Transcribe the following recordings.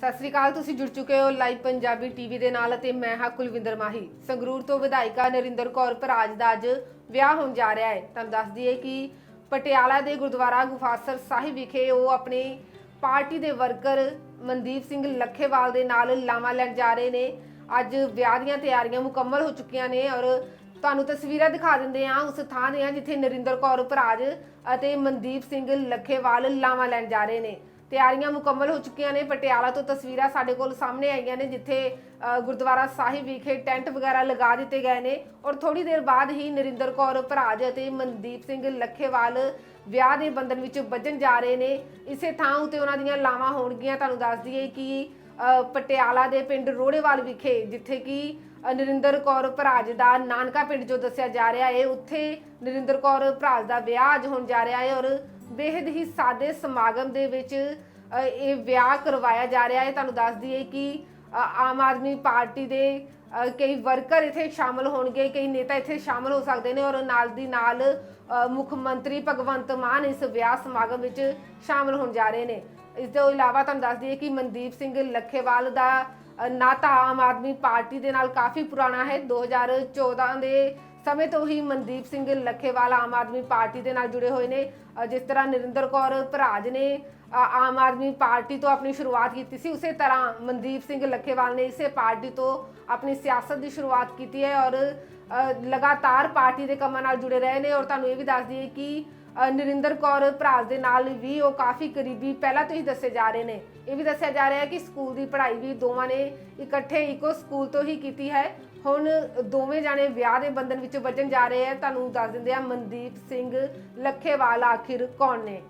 ਸਤਿ ਸ੍ਰੀ ਅਕਾਲ, ਤੁਸੀਂ ਜੁੜ ਚੁੱਕੇ ਹੋ ਲਾਈਵ ਪੰਜਾਬੀ ਟੀਵੀ ਦੇ ਨਾਲ ਅਤੇ ਮੈਂ ਹਾਂ ਕੁਲਵਿੰਦਰ ਮਾਹੀ। ਸੰਗਰੂਰ ਤੋਂ ਵਿਧਾਇਕਾ ਨਰਿੰਦਰ ਕੌਰ ਭਰਾਜ ਦਾ ਅੱਜ ਵਿਆਹ ਹੋਣ ਜਾ ਰਿਹਾ ਹੈ। ਤੁਹਾਨੂੰ ਦੱਸ ਦਈਏ ਕਿ ਪਟਿਆਲਾ ਦੇ ਗੁਰਦੁਆਰਾ ਗੁਫਾਸਰ ਸਾਹਿਬ ਵਿਖੇ ਉਹ ਆਪਣੀ ਪਾਰਟੀ ਦੇ ਵਰਕਰ ਮਨਦੀਪ ਸਿੰਘ ਲੱਖੇਵਾਲ ਦੇ ਨਾਲ ਲਾਵਾਂ ਲੈਣ ਜਾ ਰਹੇ ਨੇ। ਅੱਜ ਵਿਆਹ ਦੀਆਂ ਤਿਆਰੀਆਂ ਮੁਕੰਮਲ ਹੋ ਚੁੱਕੀਆਂ ਨੇ ਔਰ ਤੁਹਾਨੂੰ ਤਸਵੀਰਾਂ ਦਿਖਾ ਦਿੰਦੇ ਆ ਉਸ ਥਾਂ ਦੇ ਦੀਆਂ ਜਿੱਥੇ ਨਰਿੰਦਰ ਕੌਰ ਭਰਾਜ ਅਤੇ ਮਨਦੀਪ ਸਿੰਘ ਲੱਖੇਵਾਲ ਲਾਵਾਂ ਲੈਣ ਜਾ ਰਹੇ ਨੇ। ਤਿਆਰੀਆਂ ਮੁਕੰਮਲ ਹੋ ਚੁੱਕੀਆਂ ਨੇ, ਪਟਿਆਲਾ ਤੋਂ ਤਸਵੀਰਾਂ ਸਾਡੇ ਕੋਲ ਸਾਹਮਣੇ ਆਈਆਂ ਨੇ, ਜਿੱਥੇ ਗੁਰਦੁਆਰਾ ਸਾਹਿਬ ਵਿਖੇ ਟੈਂਟ ਵਗੈਰਾ ਲਗਾ ਦਿੱਤੇ ਗਏ ਨੇ ਔਰ ਥੋੜੀ ਦੇਰ ਬਾਅਦ ਹੀ ਨਰਿੰਦਰ ਕੌਰ ਭਰਾਜ ਅਤੇ ਮਨਦੀਪ ਸਿੰਘ ਲੱਖੇਵਾਲ ਵਿਆਹ ਦੇ ਬੰਧਨ ਵਿੱਚ ਵੱਜਣ ਜਾ ਰਹੇ ਨੇ। ਇਸੇ ਥਾਂ ਉਤੇ ਉਹਨਾਂ ਦੀਆਂ ਲਾਵਾਂ ਹੋਣਗੀਆਂ। ਤੁਹਾਨੂੰ ਦੱਸ ਦਈਏ ਕਿ ਪਟਿਆਲਾ ਦੇ ਪਿੰਡ ਰੋੜੇਵਾਲ ਵਿਖੇ, ਜਿੱਥੇ ਕਿ ਨਰਿੰਦਰ ਕੌਰ ਭਰਾਜ ਦਾ ਨਾਨਕਾ ਪਿੰਡ ਜੋ ਦੱਸਿਆ ਜਾ ਰਿਹਾ ਹੈ, ਉੱਥੇ ਨਰਿੰਦਰ ਕੌਰ ਭਰਾਜ ਦਾ ਵਿਆਹ ਅੱਜ ਹੋਣ ਜਾ ਰਿਹਾ ਹੈ ਔਰ ਬੇहद ਹੀ ਸਾਦੇ ਸਮਾਗਮ ਦੇ ਵਿੱਚ ਇਹ ਵਿਆਹ ਕਰਵਾਇਆ ਜਾ ਰਿਹਾ ਹੈ। ਤੁਹਾਨੂੰ ਦੱਸ ਦਈਏ ਕਿ ਆਮ ਆਦਮੀ ਪਾਰਟੀ ਦੇ ਕਈ ਵਰਕਰ ਇੱਥੇ ਸ਼ਾਮਲ ਹੋਣਗੇ, ਕਈ ਨੇਤਾ ਇੱਥੇ ਸ਼ਾਮਲ ਹੋ ਸਕਦੇ ਨੇ ਔਰ ਨਾਲ ਦੀ ਨਾਲ ਮੁੱਖ ਮੰਤਰੀ ਭਗਵੰਤ ਮਾਨ ਇਸ ਵਿਆਹ ਸਮਾਗਮ ਵਿੱਚ ਸ਼ਾਮਲ ਹੋਣ ਜਾ ਰਹੇ ਨੇ। ਇਸ ਤੋਂ ਇਲਾਵਾ ਤੁਹਾਨੂੰ ਦੱਸ ਦਈਏ ਕਿ ਮਨਦੀਪ ਸਿੰਘ ਲੱਖੇਵਾਲ ਦਾ ਨਾਤਾ ਆਮ ਆਦਮੀ ਪਾਰਟੀ ਦੇ ਨਾਲ ਕਾਫੀ ਪੁਰਾਣਾ ਹੈ। 2014 ਦੇ ਸਮੇਂ ਤੋਂ ਹੀ ਮਨਦੀਪ ਸਿੰਘ ਲੱਖੇਵਾਲ ਆਮ ਆਦਮੀ ਪਾਰਟੀ ਦੇ ਨਾਲ ਜੁੜੇ ਹੋਏ ਨੇ। ਜਿਸ ਤਰ੍ਹਾਂ ਨਰਿੰਦਰ ਕੌਰ ਭਰਾਜ ਨੇ ਆਮ ਆਦਮੀ ਪਾਰਟੀ ਤੋਂ ਆਪਣੀ ਸ਼ੁਰੂਆਤ ਕੀਤੀ ਸੀ, ਉਸੇ ਤਰ੍ਹਾਂ ਮਨਦੀਪ ਸਿੰਘ ਲੱਖੇਵਾਲ ਨੇ ਇਸੇ ਪਾਰਟੀ ਤੋਂ ਆਪਣੀ ਸਿਆਸਤ ਦੀ ਸ਼ੁਰੂਆਤ ਕੀਤੀ ਹੈ ਔਰ ਲਗਾਤਾਰ ਪਾਰਟੀ ਦੇ ਕੰਮਾਂ ਨਾਲ ਜੁੜੇ ਰਹੇ ਨੇ ਔਰ ਤੁਹਾਨੂੰ ਇਹ ਵੀ ਦੱਸ ਦਈਏ ਕਿ ਨਰਿੰਦਰ ਕੌਰ ਭਰਾ ਦੇ ਨਾਲ ਵੀ ਉਹ ਕਾਫੀ ਕਰੀਬੀ, ਪਹਿਲਾਂ ਤੋਂ ਹੀ ਦੱਸੇ ਜਾ ਰਹੇ ਨੇ। ਇਹ ਵੀ ਦੱਸਿਆ ਜਾ ਰਿਹਾ ਹੈ ਕਿ ਸਕੂਲ ਦੀ ਪੜ੍ਹਾਈ ਵੀ ਦੋਵਾਂ ਨੇ ਇਕੱਠੇ ਇੱਕੋ ਸਕੂਲ ਤੋਂ ਹੀ ਕੀਤੀ ਹੈ। ਹੁਣ ਦੋਵੇਂ ਜਾਣੇ ਵਿਆਹ ਦੇ ਬੰਧਨ ਵਿੱਚ ਵੱਜਣ ਜਾ ਰਹੇ ਹੈ। ਤੁਹਾਨੂੰ ਦੱਸ ਦਿੰਦੇ ਆ ਮਨਦੀਪ ਸਿੰਘ ਲੱਖੇਵਾਲ ਆਖਿਰ ਕੌਣ ਨੇ।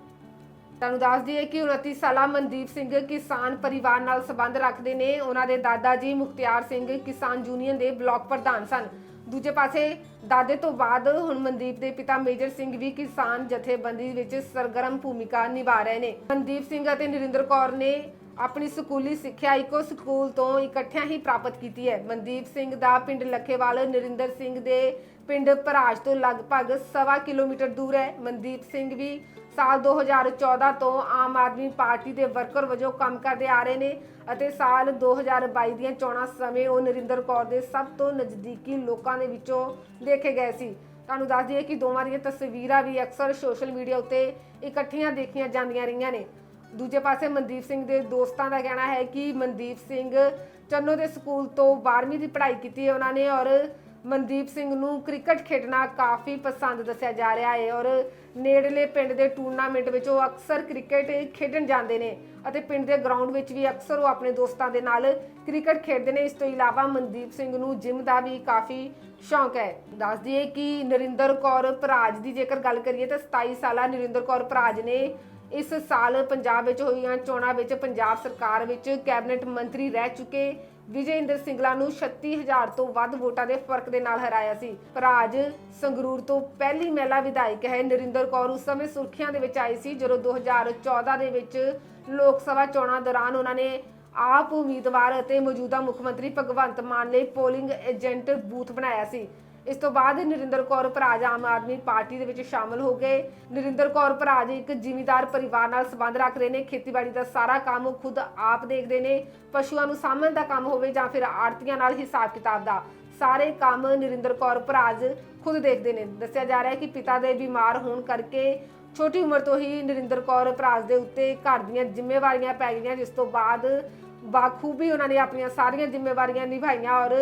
ਤੁਹਾਨੂੰ ਦੱਸ ਦਈਏ ਕਿ 29 ਸਾਲਾ ਮਨਦੀਪ ਸਿੰਘ ਕਿਸਾਨ ਪਰਿਵਾਰ ਨਾਲ ਸੰਬੰਧ ਰੱਖਦੇ ਨੇ। ਉਹਨਾਂ ਦੇ ਦਾਦਾ ਜੀ ਮੁਖਤਿਆਰ ਸਿੰਘ ਕਿਸਾਨ ਯੂਨੀਅਨ ਦੇ ਬਲਾਕ ਪ੍ਰਧਾਨ ਸਨ। ਦੂਜੇ ਪਾਸੇ ਦਾਦੇ ਤੋਂ ਬਾਅਦ ਹੁਣ ਮਨਦੀਪ ਦੇ ਪਿਤਾ ਮੇਜਰ ਸਿੰਘ ਵੀ ਕਿਸਾਨ ਜਥੇਬੰਦੀ ਵਿੱਚ ਸਰਗਰਮ ਭੂਮਿਕਾ ਨਿਭਾ ਰਹੇ ਨੇ। ਮਨਦੀਪ ਸਿੰਘ ਅਤੇ ਨਰਿੰਦਰ ਕੌਰ ਨੇ ਆਪਣੀ ਸਕੂਲੀ ਸਿੱਖਿਆ ਇੱਕੋ ਸਕੂਲ ਤੋਂ ਇਕੱਠਿਆਂ ਹੀ ਪ੍ਰਾਪਤ ਕੀਤੀ ਹੈ। ਮਨਦੀਪ ਸਿੰਘ ਦਾ ਪਿੰਡ ਲੱਖੇਵਾਲ, ਨਰਿੰਦਰ ਸਿੰਘ ਦੇ ਪਿੰਡ ਭਰਾਜ ਤੋਂ ਲਗਭਗ ਸਵਾ ਕਿਲੋਮੀਟਰ ਦੂਰ ਹੈ। ਮਨਦੀਪ ਸਿੰਘ ਵੀ ਸਾਲ 2014 ਤੋਂ ਆਮ ਆਦਮੀ ਪਾਰਟੀ ਦੇ ਵਰਕਰ ਵਜੋਂ ਕੰਮ ਕਰਦੇ ਆ ਰਹੇ ਨੇ ਅਤੇ ਸਾਲ 2022 ਦੀਆਂ ਚੋਣਾਂ ਸਮੇਂ ਉਹ ਨਰਿੰਦਰ ਕੌਰ ਦੇ ਸਭ ਤੋਂ ਨਜ਼ਦੀਕੀ ਲੋਕਾਂ ਦੇ ਵਿੱਚੋਂ ਦੇਖੇ ਗਏ ਸੀ। ਤੁਹਾਨੂੰ ਦੱਸ ਦਈਏ ਕਿ ਦੋਵਾਂ ਦੀਆਂ ਤਸਵੀਰਾਂ ਵੀ ਅਕਸਰ ਸੋਸ਼ਲ ਮੀਡੀਆ ਉੱਤੇ ਇਕੱਠੀਆਂ ਦੇਖੀਆਂ ਜਾਂਦੀਆਂ ਰਹੀਆਂ ਨੇ। ਦੂਜੇ ਪਾਸੇ ਮਨਦੀਪ ਸਿੰਘ ਦੇ ਦੋਸਤਾਂ ਦਾ ਕਹਿਣਾ ਹੈ ਕਿ ਮਨਦੀਪ ਸਿੰਘ ਚੰਨੋ ਦੇ ਸਕੂਲ ਤੋਂ 12ਵੀਂ ਦੀ ਪੜ੍ਹਾਈ ਕੀਤੀ ਹੈ ਉਹਨਾਂ ਨੇ ਔਰ ਮਨਦੀਪ ਸਿੰਘ ਨੂੰ ਕ੍ਰਿਕਟ ਖੇਡਣਾ ਕਾਫੀ ਪਸੰਦ ਦੱਸਿਆ ਜਾ ਰਿਹਾ ਹੈ ਔਰ ਨੇੜਲੇ ਪਿੰਡ ਦੇ ਟੂਰਨਾਮੈਂਟ ਵਿੱਚ ਉਹ ਅਕਸਰ ਕ੍ਰਿਕਟ ਖੇਡਣ ਜਾਂਦੇ ਨੇ ਅਤੇ ਪਿੰਡ ਦੇ ਗਰਾਊਂਡ ਵਿੱਚ ਵੀ ਅਕਸਰ ਉਹ ਆਪਣੇ ਦੋਸਤਾਂ ਦੇ ਨਾਲ ਕ੍ਰਿਕਟ ਖੇਡਦੇ ਨੇ। ਇਸ ਤੋਂ ਇਲਾਵਾ ਮਨਦੀਪ ਸਿੰਘ ਨੂੰ ਜਿਮ ਦਾ ਵੀ ਕਾਫੀ ਸ਼ੌਂਕ ਹੈ। ਦੱਸ ਦਈਏ ਕਿ ਨਰਿੰਦਰ ਕੌਰ ਭਰਾਜ ਦੀ ਜੇਕਰ ਗੱਲ ਕਰੀਏ ਤਾਂ 27 ਸਾਲਾ ਨਰਿੰਦਰ ਕੌਰ ਭਰਾਜ ਨੇ ਇਸ ਸਾਲ ਪੰਜਾਬ ਵਿੱਚ ਹੋਈਆਂ ਚੋਣਾਂ ਵਿੱਚ ਪੰਜਾਬ ਸਰਕਾਰ ਵਿੱਚ ਕੈਬਨਿਟ ਮੰਤਰੀ ਰਹਿ ਚੁੱਕੇ। ਵਿਜੇ ਇੰਦਰ ਸਿੰਗਲਾ ਨੂੰ 36000 ਤੋਂ ਵੱਧ ਵੋਟਾਂ ਦੇ ਫ਼ਰਕ ਦੇ ਨਾਲ ਹਰਾਇਆ ਸੀ। ਭਰਾਜ ਸੰਗਰੂਰ ਤੋਂ ਪਹਿਲੀ ਮਹਿਲਾ ਵਿਧਾਇਕ ਹੈ ਨਰਿੰਦਰ ਕੌਰ ਉਸ ਸਮੇਂ ਸੁਰਖੀਆਂ ਦੇ ਵਿੱਚ ਆਈ ਸੀ। ਜਦੋਂ 2014 ਦੇ ਵਿੱਚ ਲੋਕ ਸਭਾ ਚੋਣਾਂ ਦੌਰਾਨ ਉਹਨਾਂ ਨੇ ਆਪ ਉਮੀਦਵਾਰ ਅਤੇ ਮੌਜੂਦਾ ਮੁੱਖ ਮੰਤਰੀ ਭਗਵੰਤ ਮਾਨ ਲਈ ਪੋਲਿੰਗ ਏਜੰਟ ਬੂਥ ਬਣਾਇਆ ਸੀ। ਇਸ ਤੋਂ ਬਾਅਦ ਨਰਿੰਦਰ ਕੌਰ ਭਰਾਜ ਆਮ ਆਦਮੀ ਪਾਰਟੀ ਦੇ ਵਿੱਚ ਸ਼ਾਮਲ ਹੋ ਗਏ। ਨਰਿੰਦਰ ਕੌਰ ਭਰਾਜ ਇੱਕ ਜ਼ਿਮੀਂਦਾਰ ਪਰਿਵਾਰ ਨਾਲ ਸੰਬੰਧ ਰੱਖਦੇ ਨੇ। ਖੇਤੀਬਾੜੀ ਦਾ ਸਾਰਾ ਕੰਮ ਖੁਦ ਆਪ ਦੇਖਦੇ ਨੇ। ਪਸ਼ੂਆਂ ਨੂੰ ਸਾਂਭਣ ਦਾ ਕੰਮ ਹੋਵੇ ਜਾਂ ਫਿਰ ਆੜਤੀਆਂ ਨਾਲ ਹਿਸਾਬ ਕਿਤਾਬ ਦਾ ਸਾਰੇ ਕੰਮ ਨਰਿੰਦਰ ਕੌਰ ਭਰਾਜ ਖੁਦ ਦੇਖਦੇ ਨੇ। ਦੱਸਿਆ ਜਾ ਰਿਹਾ ਹੈ ਕਿ ਪਿਤਾ ਦੇ ਬਿਮਾਰ ਹੋਣ ਕਰਕੇ ਛੋਟੀ ਉਮਰ ਤੋਂ ਹੀ ਨਰਿੰਦਰ ਕੌਰ ਭਰਾਜ ਦੇ ਉੱਤੇ ਘਰ ਦੀਆਂ ਜ਼ਿੰਮੇਵਾਰੀਆਂ ਪੈ ਗਈਆਂ, ਜਿਸ ਤੋਂ ਬਾਅਦ ਬਾਖੂਬੀ ਉਹਨਾਂ ਨੇ ਆਪਣੀਆਂ ਸਾਰੀਆਂ ਜ਼ਿੰਮੇਵਾਰੀਆਂ ਨਿਭਾਈਆਂ ਔਰ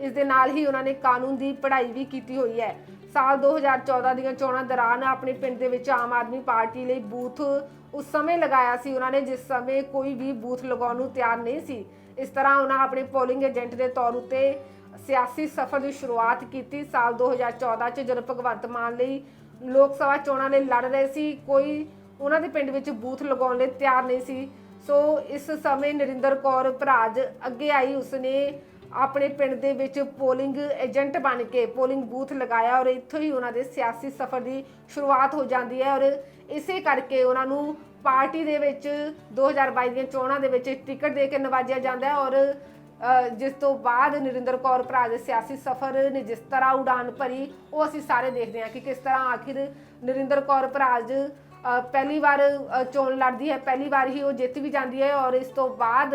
ਇਸ ਦੇ ਨਾਲ ਹੀ ਉਹਨਾਂ ਨੇ ਕਾਨੂੰਨ ਦੀ ਪੜ੍ਹਾਈ ਵੀ ਕੀਤੀ ਹੋਈ ਹੈ। ਸਾਲ 2014 ਦੀਆਂ ਚੋਣਾਂ ਦੌਰਾਨ ਆਪਣੇ ਪਿੰਡ ਦੇ ਵਿੱਚ ਆਮ ਆਦਮੀ ਪਾਰਟੀ ਲਈ ਬੂਥ ਉਸ ਸਮੇਂ ਲਗਾਇਆ ਸੀ। ਉਹਨਾਂ ਨੇ ਜਿਸ ਸਮੇਂ ਕੋਈ ਵੀ ਬੂਥ ਲਗਾਉਣ ਨੂੰ ਤਿਆਰ ਨਹੀਂ ਸੀ, ਇਸ ਤਰ੍ਹਾਂ ਉਹਨਾਂ ਆਪਣੇ ਪੋਲਿੰਗ ਏਜੰਟ ਦੇ ਤੌਰ ਉੱਤੇ ਸਿਆਸੀ ਸਫ਼ਰ ਦੀ ਸ਼ੁਰੂਆਤ ਕੀਤੀ। ਸਾਲ 2014 ਚ ਜਦੋਂ ਭਗਵੰਤ ਮਾਨ ਲਈ ਲੋਕ ਸਭਾ ਚੋਣਾਂ ਲਈ ਲੜ ਰਹੇ ਸੀ, ਕੋਈ ਉਹਨਾਂ ਦੇ ਪਿੰਡ ਵਿੱਚ ਬੂਥ ਲਗਾਉਣ ਲਈ ਤਿਆਰ ਨਹੀਂ ਸੀ। ਸੋ ਇਸ ਸਮੇਂ ਨਰਿੰਦਰ ਕੌਰ ਭਰਾਜ ਅੱਗੇ ਆਈ, ਉਸਨੇ ਆਪਣੇ ਪਿੰਡ ਦੇ ਵਿੱਚ ਪੋਲਿੰਗ ਏਜੰਟ ਬਣ ਕੇ ਪੋਲਿੰਗ ਬੂਥ ਲਗਾਇਆ ਔਰ ਇੱਥੋਂ ਹੀ ਉਹਨਾਂ ਦੇ ਸਿਆਸੀ ਸਫ਼ਰ ਦੀ ਸ਼ੁਰੂਆਤ ਹੋ ਜਾਂਦੀ ਹੈ ਔਰ ਇਸੇ ਕਰਕੇ ਉਹਨਾਂ ਨੂੰ ਪਾਰਟੀ ਦੇ ਵਿੱਚ 2022 ਦੀਆਂ ਚੋਣਾਂ ਦੇ ਵਿੱਚ ਟਿਕਟ ਦੇ ਕੇ ਨਵਾਜਿਆ ਜਾਂਦਾ ਹੈ ਔਰ ਜਿਸ ਤੋਂ ਬਾਅਦ ਨਰਿੰਦਰ ਕੌਰ ਭਰਾ ਦੇ ਸਿਆਸੀ ਸਫ਼ਰ ਨੇ ਜਿਸ ਤਰ੍ਹਾਂ ਉਡਾਨ ਭਰੀ, ਉਹ ਅਸੀਂ ਸਾਰੇ ਦੇਖਦੇ ਹਾਂ ਕਿ ਕਿਸ ਤਰ੍ਹਾਂ ਆਖਿਰ ਨਰਿੰਦਰ ਕੌਰ ਭਰਾਜ ਪਹਿਲੀ ਵਾਰ ਚੋਣ ਲੜਦੀ ਹੈ, ਪਹਿਲੀ ਵਾਰ ਹੀ ਉਹ ਜਿੱਤ ਵੀ ਜਾਂਦੀ ਹੈ ਔਰ ਇਸ ਤੋਂ ਬਾਅਦ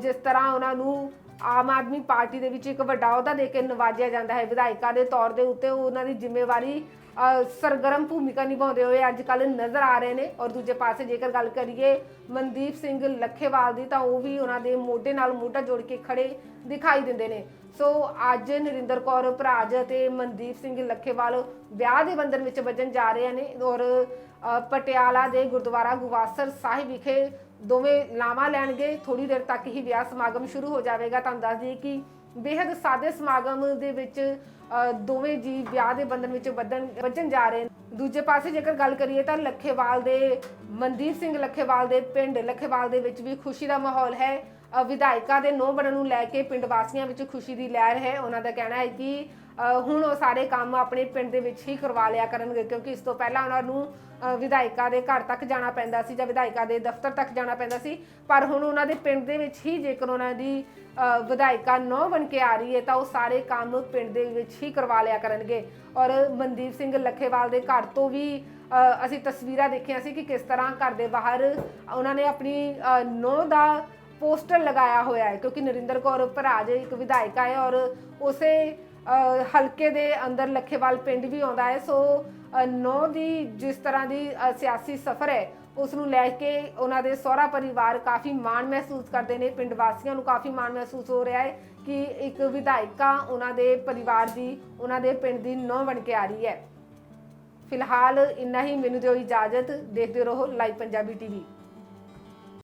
ਜਿਸ ਤਰ੍ਹਾਂ ਉਹਨਾਂ ਨੂੰ ਆਮ ਆਦਮੀ ਪਾਰਟੀ ਦੇ ਵਿੱਚ ਇੱਕ ਵੱਡਾ ਅਹੁਦਾ ਦੇ ਕੇ ਨਵਾਜਿਆ ਜਾਂਦਾ ਹੈ, ਵਿਧਾਇਕਾ ਦੇ ਤੌਰ ਦੇ ਉੱਤੇ ਉਹਨਾਂ ਦੀ ਜ਼ਿੰਮੇਵਾਰੀ ਸਰਗਰਮ ਭੂਮਿਕਾ ਨਿਭਾਉਂਦੇ ਹੋਏ ਅੱਜ ਕੱਲ ਨਜ਼ਰ ਆ ਰਹੇ ਨੇ ਔਰ ਦੂਜੇ ਪਾਸੇ ਜੇਕਰ ਗੱਲ ਕਰੀਏ ਮਨਦੀਪ ਸਿੰਘ ਲੱਖੇਵਾਲ ਦੀ ਤਾਂ ਉਹ ਵੀ ਉਹਨਾਂ ਦੇ ਮੋਢੇ ਨਾਲ ਮੋਢਾ ਜੋੜ ਕੇ ਖੜੇ ਦਿਖਾਈ ਦਿੰਦੇ ਨੇ। ਸੋ ਅੱਜ ਨਰਿੰਦਰ ਕੌਰ ਭਰਾਜ ਅਤੇ ਮਨਦੀਪ ਸਿੰਘ ਲੱਖੇਵਾਲ ਵਿਆਹ ਦੇ ਬੰਧਨ ਵਿੱਚ ਵੱਜਣ ਜਾ ਰਹੇ ਨੇ ਔਰ ਪਟਿਆਲਾ ਦੇ ਗੁਰਦੁਆਰਾ ਗੁਵਾਸਰ ਸਾਹਿਬ ਵਿਖੇ ਦੋਵੇਂ ਲਾਵਾਂ ਲੈਣਗੇ। ਥੋੜੀ ਦੇਰ ਤੱਕ ਹੀ ਵਿਆਹ ਸਮਾਗਮ ਸ਼ੁਰੂ ਹੋ ਜਾਵੇਗਾ। ਤੁਹਾਨੂੰ ਦੱਸ ਦਈਏ ਕਿ ਬੇहद ਸਾਦੇ ਸਮਾਗਮ ਦੇ ਵਿੱਚ ਦੋਵੇਂ ਜੀ ਵਿਆਹ ਦੇ ਬੰਧਨ ਵਿੱਚ ਵੱਧਣ ਵੱਜਣ ਜਾ ਰਹੇ ਨੇ। ਦੂਜੇ ਪਾਸੇ ਜੇਕਰ ਗੱਲ ਕਰੀਏ ਤਾਂ ਲੱਖੇਵਾਲ ਦੇ ਮਨਦੀਪ ਸਿੰਘ ਲੱਖੇਵਾਲ ਦੇ ਪਿੰਡ ਲੱਖੇਵਾਲ ਦੇ ਵਿੱਚ ਵੀ ਖੁਸ਼ੀ ਦਾ ਮਾਹੌਲ ਹੈ। ਅ, ਵਿਧਾਇਕਾ ਦੇ ਨੋ ਬਣਨ ਨੂੰ ਲੈ ਕੇ ਪਿੰਡ ਵਾਸੀਆਂ ਵਿੱਚ ਖੁਸ਼ੀ ਦੀ ਲਹਿਰ ਹੈ। ਉਹਨਾਂ ਦਾ ਕਹਿਣਾ ਹੈ ਕਿ ਹੁਣ ਉਹ ਸਾਰੇ ਕੰਮ ਆਪਣੇ ਪਿੰਡ ਦੇ ਵਿੱਚ ਹੀ ਕਰਵਾ ਲਿਆ ਕਰਨਗੇ ਕਿਉਂਕਿ ਇਸ ਤੋਂ ਪਹਿਲਾਂ ਉਹਨਾਂ ਨੂੰ ਅ, ਵਿਧਾਇਕਾ ਦੇ ਘਰ ਤੱਕ ਜਾਣਾ ਪੈਂਦਾ ਸੀ ਜਾਂ ਵਿਧਾਇਕਾ ਦੇ ਦਫ਼ਤਰ ਤੱਕ ਜਾਣਾ ਪੈਂਦਾ ਸੀ। ਪਰ ਹੁਣ ਉਹਨਾਂ ਦੇ ਪਿੰਡ ਦੇ ਵਿੱਚ ਹੀ ਜੇਕਰ ਉਹਨਾਂ ਦੀ ਅ, ਵਿਧਾਇਕਾ ਨੋ ਬਣ ਕੇ ਆ ਰਹੀ ਹੈ ਤਾਂ ਉਹ ਸਾਰੇ ਕੰਮ ਪਿੰਡ ਦੇ ਵਿੱਚ ਹੀ ਕਰਵਾ ਲਿਆ ਕਰਨਗੇ। ਔਰ ਮਨਦੀਪ ਸਿੰਘ ਲੱਖੇਵਾਲ ਦੇ ਘਰ ਤੋਂ ਵੀ ਅਸੀਂ ਤਸਵੀਰਾਂ ਦੇਖੀਆਂ ਸੀ ਕਿ ਕਿਸ ਤਰ੍ਹਾਂ ਘਰ ਦੇ ਬਾਹਰ ਉਹਨਾਂ ਨੇ ਆਪਣੀ ਨੋ ਦਾ ਪੋਸਟਰ ਲਗਾਇਆ ਹੋਇਆ ਹੈ ਕਿਉਂਕਿ ਨਰਿੰਦਰ ਕੌਰ ਭਰਾਜ ਇੱਕ ਵਿਧਾਇਕਾ ਹੈ ਔਰ ਉਸੇ ਹਲਕੇ ਦੇ ਅੰਦਰ ਲੱਖੇਵਾਲ ਪਿੰਡ ਵੀ ਆਉਂਦਾ ਹੈ। ਸੋ ਅ, ਨੌ ਦੀ ਜਿਸ ਤਰ੍ਹਾਂ ਦੀ ਸਿਆਸੀ ਸਫ਼ਰ ਹੈ ਉਸ ਨੂੰ ਲੈ ਕੇ ਉਹਨਾਂ ਦੇ ਸਹੁਰਾ ਪਰਿਵਾਰ ਕਾਫੀ ਮਾਣ ਮਹਿਸੂਸ ਕਰਦੇ ਨੇ। ਪਿੰਡ ਵਾਸੀਆਂ ਨੂੰ ਕਾਫੀ ਮਾਣ ਮਹਿਸੂਸ ਹੋ ਰਿਹਾ ਹੈ ਕਿ ਇੱਕ ਵਿਧਾਇਕਾ ਉਹਨਾਂ ਦੇ ਪਰਿਵਾਰ ਦੀ ਉਹਨਾਂ ਦੇ ਪਿੰਡ ਦੀ ਨੌ ਬਣ ਕੇ ਆ ਰਹੀ ਹੈ। ਫਿਲਹਾਲ ਇੰਨਾ ਹੀ। ਮੈਨੂੰ ਦਿਓ ਇਜਾਜ਼ਤ। ਦੇਖਦੇ ਰਹੋ ਲਾਈਵ ਪੰਜਾਬੀ ਟੀਵੀ।